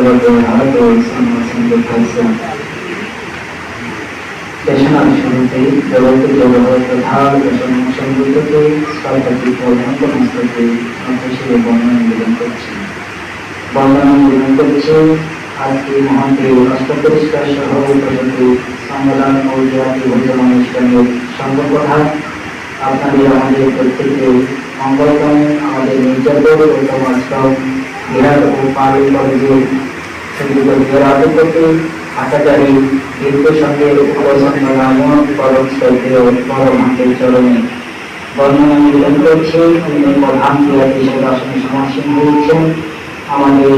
আন্তর্জাতিক আহত সংগঠন খাইছে দেশনার শুরুতে জগতে জগৎ প্রধান দেশন সংগীতকে ছয়টাকে প্রধানত মস্তকে হিসেবে বর্ণনা আপনাদের আমাদের প্রত্যেকে মঙ্গলময় আমাদের নির্যাতন ও পাল কলেজের সংগীত বিরাধিপতি আচার্য দীর্ঘ সঙ্গে উপসন্ন রামন পরম শ্রদ্ধেয় পরমান্তের চরণে বর্ণনা নিবেদন করছে প্রধান ক্রিয়া হিসেবে আসনে সমাসীন হয়েছেন আমাদের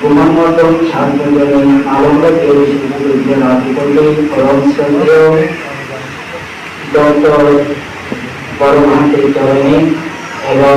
গুণমতন সার্বজনীন আলমকে সুযোগের অধিপতি পরম শ্রদ্ধেয় ডক্টর পরমান্তের চরণে এবং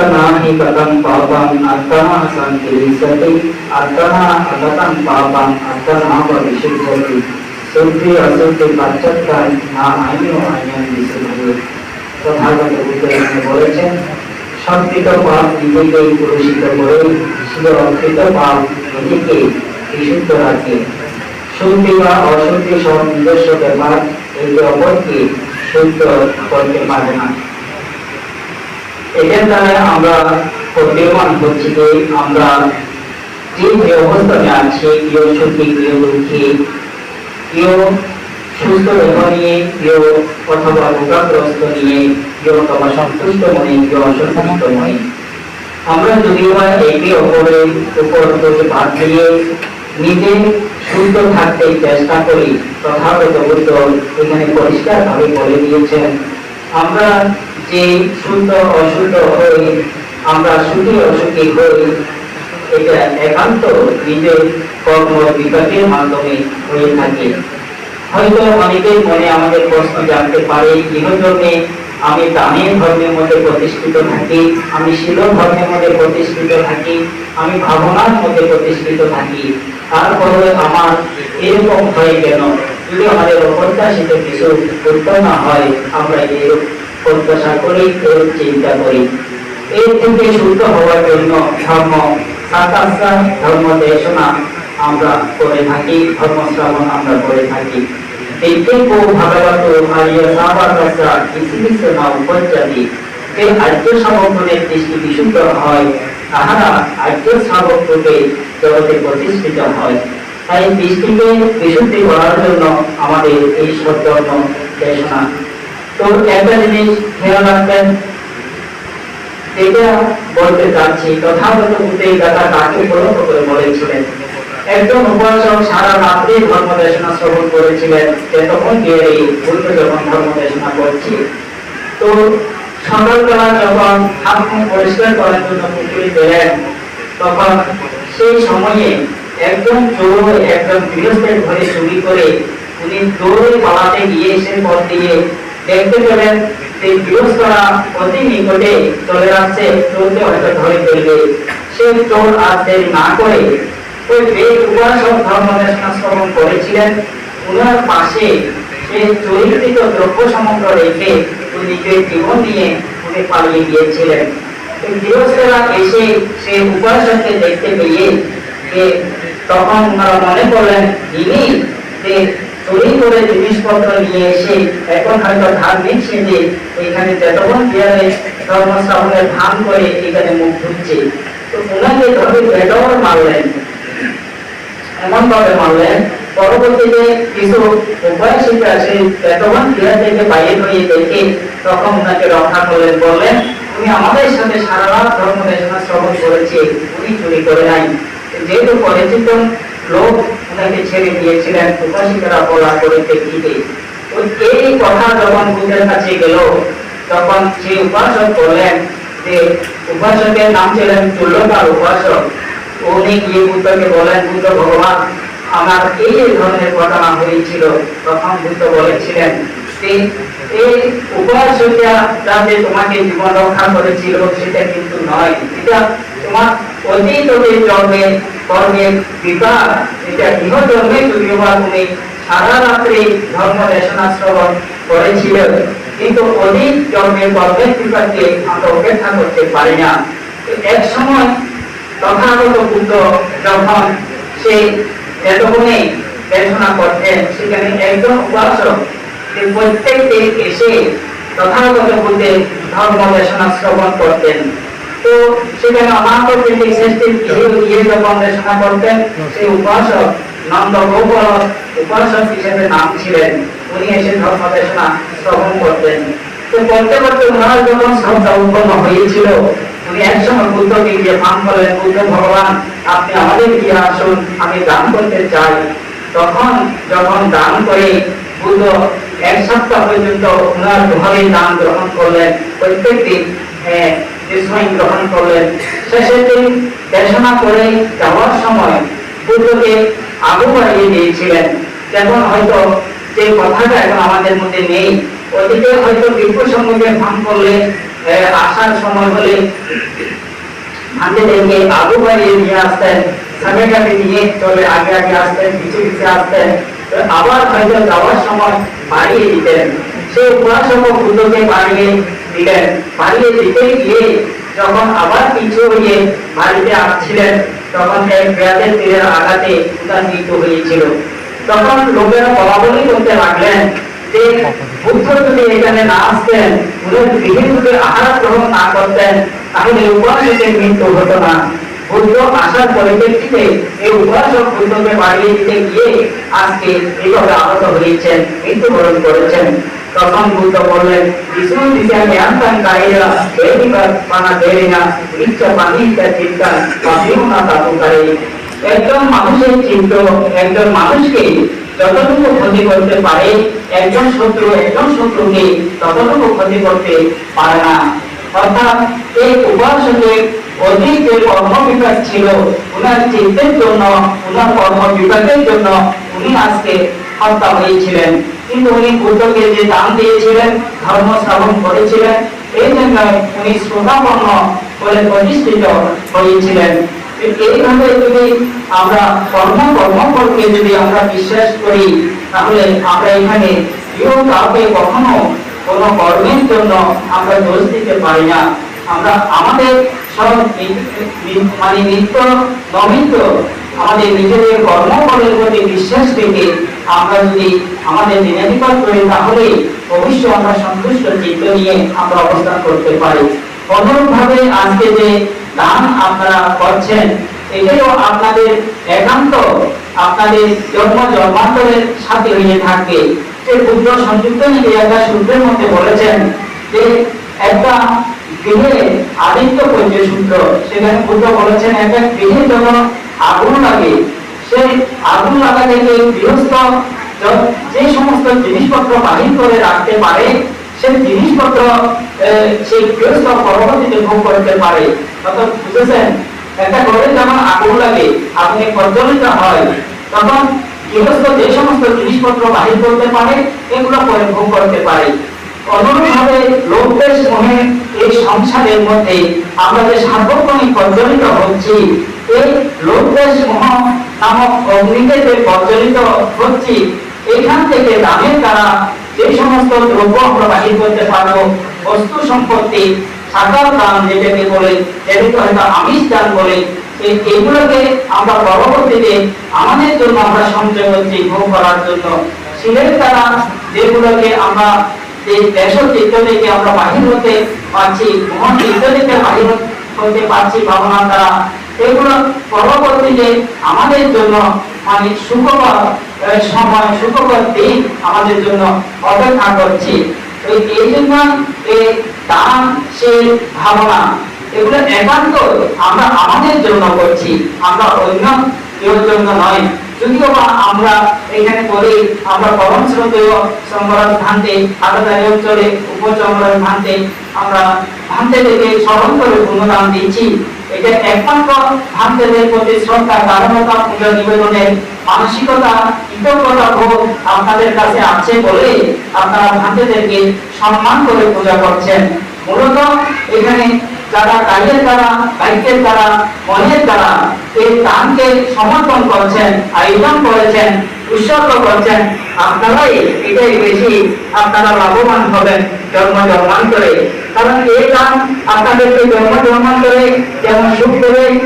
అర్థనాహి కథం పాపం అర్థనా సంతి సతి అర్థనా అగతం పాపం అర్థనా భవిష్యతి శుద్ధి అశుద్ధి পার্থক্যায় না আইন আইন বিশুদ্ধ তথাগত বুদ্ধ বলেছেন সঞ্চিত পাপ নিজেকে পুরস্কৃত করে সুরক্ষিত পাপ নিজেকে বিশুদ্ধ রাখে শুদ্ধি বা অশুদ্ধি সব নিজস্ব ব্যাপার, একে অপরকে শুদ্ধ করতে পারে না। এটার দ্বারা আমরা প্রতীয়মান হচ্ছি যে আমরা যে যে অবস্থানে আছি, কেউ সুখী, কেউ দুঃখী, কেউ সুস্থ দেহ নিয়ে, কেউ অথবা রোগাগ্রস্ত নিয়ে, কেউ অথবা সন্তুষ্ট মনে, কেউ অসন্তুষ্ট মনে। আমরা যদিও বা একে অপরের উপর প্রতি বাদ দিয়ে নিজে সুস্থ থাকতে চেষ্টা করি, তথাগত বুদ্ধ এখানে পরিষ্কার ভাবে বলে দিয়েছেন। আমরা যে শুদ্ধ অশুদ্ধ হই আমরা সুখী অসুখী হই এটা একান্ত নিজের কর্ম বিকাশের মাধ্যমে হয়ে থাকে। হয়তো অনেকের মনে আমাদের প্রশ্ন জানতে পারে গৃহজন্মে আমি দানের ধর্মের মধ্যে প্রতিষ্ঠিত থাকি? আমি শিল ধর্মের মধ্যে প্রতিষ্ঠিত থাকি? আমি ভাবনার মধ্যে প্রতিষ্ঠিত থাকি? তারপরে আমার এরকম হয় কেন? যদি আমাদের অপ্রত্যাশিত কিছু উত্তর না হয়, আমরা এরূপ প্রত্যাশা করি এরূপ চিন্তা করি। এর থেকে শুদ্ধ হওয়ার জন্য ধর্ম সাতাশা ধর্ম দেশনা আমরা করে থাকি, ধর্ম শ্রবণ আমরা করে থাকি। হয়, তাহারা আর্য প্রতিষ্ঠিত হয়। তাই জন্য আমাদের এই সদ্ধর্ম দেশনা তখন পরিষ্কার তখন সেই সময়ে একজন চোর একজন গৃহস্থের ঘরে চুরি করে উনি দৌড়ে পালাতে গিয়ে সে পথ দিয়ে দেখতে পেলেন সেই গৃহস্থরা অতি নিকটে চলে আসছে চোরকে হয়তো ধরে ফেলবে। সে চোর আর দেরি না করে ওই বেদ উপাসক ধর্ম দেশনা শ্রবণ করেছিলেন। উনার পাশে সে চরিত্রিত দ্রব্য সমগ্র রেখে নিজের জীবন নিয়ে উনি পালিয়ে গিয়েছিলেন। গৃহস্থরা এসে সে উপাসককে দেখতে পেয়ে তখন ওনারা মনে করলেন, ইনি চুরি করে জিনিসপত্র নিয়ে এসে এখন হয়তো ধার্মিক সেজে এখানে যতক্ষণ বিহারে ধর্ম শ্রাবণের ধান করে এখানে মুখ ধুচ্ছে। তো ওনাকে ধরে বেদর মারলেন। এমন ভাবে মারলেন, পরবর্তীতে কিছু উপায়সিক আছে এতক্ষণ ক্রিয়া থেকে বাইরে হয়ে দেখে তখন ওনাকে রক্ষা করলেন, বললেন উনি আমাদের সাথে সারা রাত ধর্ম দেশনা শ্রবণ করেছে উনি চুরি করে নাই। যেহেতু পরিচিত লোক ওনাকে ছেড়ে দিয়েছিলেন উপাসিকারা বলা করে দেখিতে তো এই কথা যখন বুদ্ধের কাছে গেল, তখন সেই উপাসক বললেন যে, উপাসকের নাম ছিলেন তুল্যকার উপাসক। উনি গিয়ে বুদ্ধকে বলেন বুদ্ধ ভগবান, আমার এই যে ধরনের ঘটনা হয়েছিল। তখন বুদ্ধ বলেছিলেন এই উপাসকরা যে তোমাকে জীবন রক্ষা করেছিল, সেটা কিন্তু নয়। এটা তোমার অতীত জন্মে কর্মের এটা গৃহ জন্মে যদিও বা তুমি সারা রাত্রি ধর্ম দেশনা শ্রবণ করেছিল। কিন্তু অধিক জন্মের কর্মের আমরা উপেক্ষা করতে পারি না। এক সময় তথাগত বুদ্ধ যখন সে এতক্ষণে দেশনা করতেন। সেখানে একজন উপাসক প্রত্যেক দিন এসে তথাগত বুদ্ধের ধর্ম দেশনা শ্রবণ করতেন। সেখানে দেশনা করতেন, সেই উপাসক নন্দ গোপাল উপাসক হিসেবে নাম ছিলেন উনি এসে ধর্ম দেশনা শ্রবণ করতেন। তো করতে করতে যখন উৎপন্ন হয়েছিল, উনি একসময় বুদ্ধকে গিয়ে ফান করলেন, বুদ্ধ ভগবান, আপনি আমাদের গিয়ে আসুন, আমি দান করতে চাই। তখন যখন দান করে বুদ্ধ এক সপ্তাহ পর্যন্ত ওনার ঘরে দান গ্রহণ করলেন। প্রত্যেক দিন বিস্ময় গ্রহণ করলেন শেষের দিন করে যাওয়ার সময় বুদ্ধকে আবু বাড়িয়ে দিয়েছিলেন। যেমন হয়তো যে কথাটা এখন আমাদের মধ্যে নেই, অতীতে হয়তো বিপুল সম্মুখে ভান করলে আসার সময় হলে দেখে আবু বাড়িয়ে নিয়ে আসতেন সামেটাকে নিয়ে চলে আগে আগে আসতেন, পিছু পিছু আসতেন আবার হয়তো যাওয়ার সময় বাড়িয়ে দিতেন। সেই উপাসক বুদ্ধকে বাড়িয়ে দিলেন বাড়িয়ে দিতে গিয়ে যখন আবার পিছু হয়ে বাড়িতে আসছিলেন, তখন এক তীরের আঘাতে মৃত্যু হয়েছিল। তখন লোকেরা বলা বলি করতে লাগলেন যে, বুদ্ধ যদি এখানে না আসতেন উনি গৃহে যদি আহার গ্রহণ না করতেন, তাহলে উপাসকের মৃত্যু হতো না। বুদ্ধ আসার পরিপ্রেক্ষিতে এই উপাসক বুদ্ধকে বাড়িয়ে দিতে গিয়ে আজকে এইভাবে আহত হয়েছেন, মৃত্যুবরণ করেছেন। তখন বুদ্ধ বললেন বিষ্ণু দিশা জ্ঞান কাইরা বেদিবার পানা দেরিনা ইচ্ছা পানি চিন্তা পাবিও না তাপু করে একজন মানুষের চিত্র একজন মানুষকে যতটুকু ক্ষতি করতে পারে একজন শত্রু একজন শত্রুকে ততটুকু ক্ষতি করতে পারে না অর্থাৎ এই উপাসকের অধিক যে কর্ম বিকাশ ছিল উনার চিন্তের জন্য উনার কর্ম বিকাশের জন্য উনি আজকে হত্যা হয়েছিলেন কিন্তু উনি বুদ্ধকে যে দান দিয়েছিলেন, ধর্ম স্থাপন করেছিলেন, এই জন্য উনি শ্রোতাপন্ন বলে প্রতিষ্ঠিত হয়েছিলেন। এইভাবে যদি আমরা কর্ম যদি আমরা বিশ্বাস করি, তাহলে আমরা এখানে কেউ কাউকে কখনো কোনো কর্মের জন্য আমরা দোষ দিতে পারি না। আমরা আমাদের সব মানে নিত্য নমিত্য আমাদের নিজেদের কর্মফলের প্রতি বিশ্বাস রেখে আমরা যদি আমাদের দিনাধিপাত করি তাহলে অবশ্যই আমরা সন্তুষ্ট চিত্ত নিয়ে আমরা অবস্থান করতে পারি। অনুরূপভাবে আজকে যে দান আপনারা করছেন, এটাও আপনাদের একান্ত, আপনাদের জন্ম জন্মান্তরের সাথে হয়ে থাকবে যে বুদ্ধ সংযুক্ত নীতি একটা সূত্রের মধ্যে বলেছেন যে একটা গৃহে আদিত্য পর্য সূত্র সেখানে বুদ্ধ বলেছেন, একটা গৃহে যখন আগুন লাগে। গৃহস্থ যে সমস্ত জিনিসপত্র বাহির করে রাখতে পারে জিনিসপত্র সেই গৃহস্থ পরবর্তীতে ভোগ করতে পারে। বুঝেছেন? একটা ঘরে আগুন লাগে আগুনে প্রজ্বলিত হয়, তখন গৃহস্থ যে সমস্ত জিনিসপত্র বাহির করতে পারে, এগুলো পরে ভোগ করতে পারে। অনুরূপভাবে লোকদেশ মনে এই সংসারের মধ্যে আমরা যে সার্বক্ষণিক প্রজ্বলিত হচ্ছি, এই লোকদেশ মোহ নামক অগ্নিতে যে প্রজ্বলিত হচ্ছি। এখান থেকে দামের দ্বারা যে সমস্ত দ্রব্য আমরা বাহির করতে পারব, বস্তু সম্পত্তি সাকার দান যেটাকে বলে, যেটাকে হয়তো আমিষ দান বলে, এই- এগুলোকে আমরা পরবর্তীতে আমাদের জন্য আমরা সঞ্চয় করছি, ভোগ করার জন্য। শিলের দ্বারা যেগুলোকে আমরা যে দেশ চিত্ত থেকে আমরা বাহির হতে পারছি, মহান চিত্ত থেকে বাহির হতে পারছি, ভাবনার দ্বারা এগুলো পরবর্তীতে আমাদের জন্য মানে সুখকর সময়, সুখকর দিন আমাদের জন্য অপেক্ষা করছে। এই জন্য এই দান, সে ভাবনা, এগুলো একান্ত আমরা আমাদের জন্য করছি। আমরা অন্য কেউ জন্য নয়। যদিও বা আমরা এখানে বলি আমরা পরম শ্রদ্ধেয় সম্রাট ভান্তে আলাদারি অঞ্চলে উপচম্রাট ভান্তে, আমরা ভান্তে থেকে স্মরণ করে পুনরাম দিচ্ছি। এটা একমাত্র ভান্তেদের প্রতি শ্রদ্ধা কারণতা পূজা নিবেদনের মানসিকতা, কৃতজ্ঞতা বোধ আপনাদের কাছে আছে বলে আপনারা ভান্তেদেরকে সম্মান করে পূজা করছেন। মূলত এখানে যারা কাজের দ্বারা বাইকের দ্বারা, মনের দ্বারা এই দানকে সমর্পণ করছেন, আয়োজন করেছেন, উৎসর্গ করছেন, আপনারাই এটাই বেশি আপনারা লাভবান হবেন, জন্ম জন্মান্তরে। কারণ এই গান আপনাদেরকে জন্ম জন্মান্তরে যেমন সুখ দেবে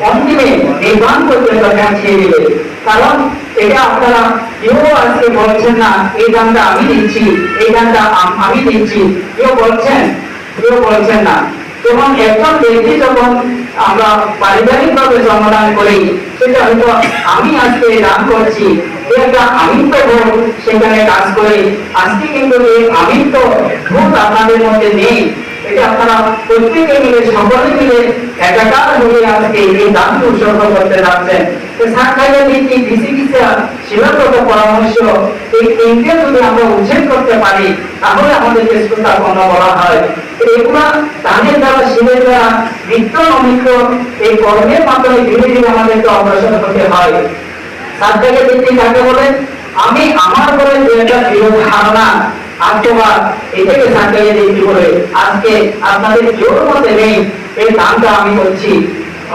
অন্তিমে নির্বাণ পর্যন্ত পৌঁছিয়ে দিবে। কারণ এটা আপনারা কেউ আজকে বলছেন না, এই গানটা আমি দিচ্ছি, এই গানটা আম- দিচ্ছি। কেউ বলছেন কেউ বলছেন না। যেমন একজন ব্যক্তি যখন আমরা পারিবারিক ভাবে জন্মদান করি, সেটা হয়তো আমি আজকে দান করছি একটা আমিত্ব ভোগ সেখানে কাজ করে, আজকে কিন্তু এই আমিত্ব ভোগ আপনাদের মধ্যে নেই। উচ্ছেদ করতে পারি, তাহলে আমাদেরকে শ্রোতাপন্ন বলা হয়। এগুলা দ্বারা শিলের দ্বারা এই কর্মের মাধ্যমে ধীরে ধীরে আমাদেরকে অগ্রসর হতে হয়। সাক্ষাতের নীতি কাকে আমি আমার বলে ধারণা আত্মবাদ এটাকে সাক্ষাতের নীতি বলে আজকে আপনাদের জোর মধ্যে নেই, এই দানটা আমি করছি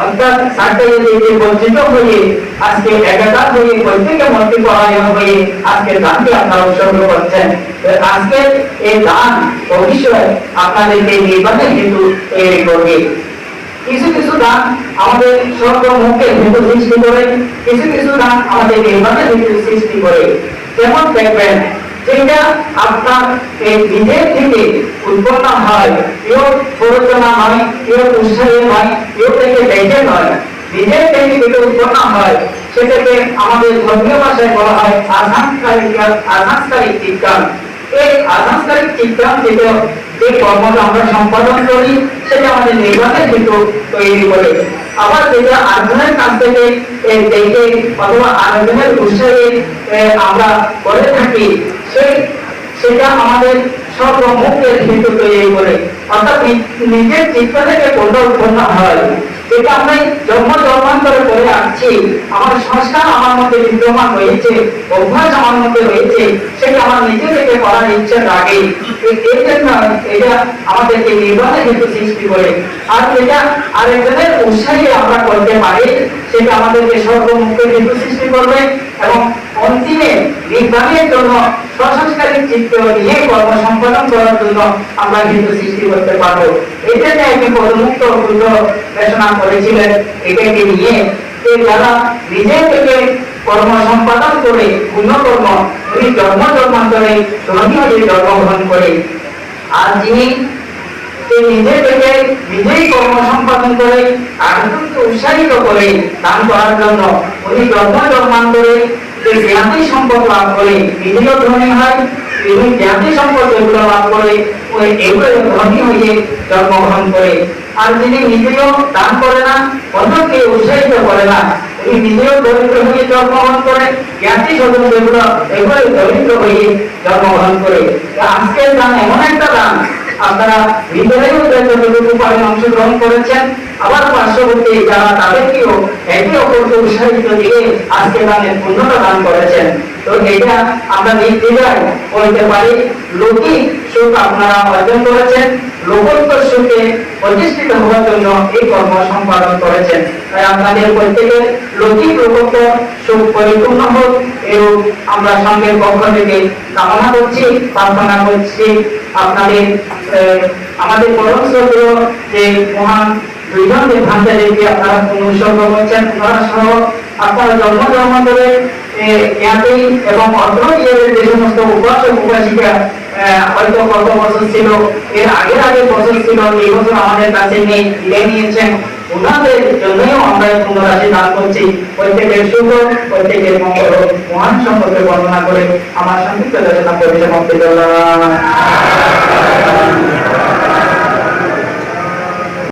অর্থাৎ সাক্ষাতের নীতি বঞ্চিত হয়ে, আজকে একাকার হয়ে প্রত্যেকে মন্ত্রী পরায়ণ হয়ে আজকে দানকে আপনারা উৎসর্গ করছেন। আজকে এই দান ভবিষ্যৎ আপনাদেরকে নির্বাচন কিন্তু তৈরি করবে। কিছু কিছু দান আমাদের সর্বমুখে হিন্দু সৃষ্টি করে, কিছু কিছু দান আমাদের নির্বাচন হিন্দু সৃষ্টি করে। যেমন দেখবেন যেটা আপনার এই নিজের থেকে উৎপন্ন হয় কেউ প্ররোচনা নয় কেউ উৎসাহী নয় কেউ থেকে বেঁচে নয়। নিজের থেকে যেটা উৎপন্ন হয় সেটাকে আমাদের ধর্মীয় ভাষায় বলা হয় আধানকারিক আধানকারিক বিজ্ঞান। এই আধানকারিক চিত্রান যেটা যে কর্মটা আমরা সম্পাদন করি সেটা আমাদের নির্বাচন কিন্তু তৈরি করে। আবার যেটা আর্জনের কাছ থেকে এ, দেখে অথবা আর্জনের উৎসাহে আমরা করে থাকি সেটা আমাদের সর্বমুখের কিন্তু তৈরি করে অর্থাৎ নিজের চিত্ত থেকে কোনটা উৎপন্ন হয়। যেটা আমরা জন্ম জন্মান্তরে করে আসছি। আমার সংস্কার আমার মধ্যে বিদ্যমান রয়েছে অভ্যাস আমার মধ্যে রয়েছে সেটা আমার নিজে থেকে করার ইচ্ছে লাগে এই জন্য এটা আমাদেরকে নির্বাচনে কিন্তু সৃষ্টি করে। আর যেটা আরেকজনের উৎসাহে আমরা করতে পারি, সেটা আমাদেরকে সর্বমুখে কিন্তু সৃষ্টি করবে এবং নির্বাণের জন্য সংস্কারিক চিত্র নিয়ে কর্ম সম্পাদন করার জন্য আমরা কিন্তু সৃষ্টি করতে পারব। এটাকে একটি পদমুক্ত রচনা করেছিলেন, এটাকে নিয়ে নিজে থেকে কর্ম সম্পাদন করে পুণ্যকর্ম উনি জন্ম জন্মান্তরে ধনী হয়ে জন্মগ্রহণ করে, আর যিনি নিজে থেকে নিজেই কর্ম সম্পাদন করে আরেকজনকে উৎসাহিত করে দান করার জন্য, উনি জন্ম জন্মান্তরে যে জ্ঞাতি সম্পদ লাভ করে নিজেও ধনী হয় তিনি জ্ঞাতি সম্পদ যেগুলো লাভ করে, ওই এগুলো ধনী হয়ে জন্মগ্রহণ করে। আর যিনি নিজেও দান করে না অন্যকে উৎসাহিত করে না উনি নিজেও দরিদ্র হয়ে জন্মগ্রহণ করে, জ্ঞাতি যেগুলো দরিদ্র হয়ে জন্মগ্রহণ করে। আজকের দান এমন একটা দান, আপনারা পারেন অংশগ্রহণ করেছেন আবার পার্শ্ববর্তী যারা তাদেরকেও একে অপরকে উৎসাহিত দিয়ে আজকে দানের পূর্ণতা দান করেছেন। তো এটা আমরা নির্দ্বিধায় বলতে পারি লৌকিক সুখ আপনারা অর্জন করেছেন সুখে প্রতিষ্ঠিত হওয়ার জন্য এই কর্ম সম্পাদন করেছেন। তাই আপনাদের প্রত্যেকের লৌকিক সুখ পরিপূর্ণ হোক এবং আমরা সঙ্গের পক্ষ থেকে কামনা করছি, প্রার্থনা করছি। আপনাদের আমাদের পরম যে মহান দুইজন যে ভান্ডারীকে আপনারা অনুসর্গ করছেন ওনারা সহ আপনারা জন্ম জন্মান্তরে জ্ঞাতি এবং অত্র যে সমস্ত উপাসক উপাসিকা হয়তো কত বছর ছিল, এর আগের আগের বছর ছিল, এই বছর আমাদের কাছে নেই, বিদায় নিয়েছেন। ওনাদের জন্যই আমরা পুণ্য দান করছি। প্রত্যেকের শুভ প্রত্যেকের মঙ্গল মহান সম্পর্কে বর্ণনা করে আমার সংক্ষিপ্ত আলোচনা পরিসমাপ্তি করলাম।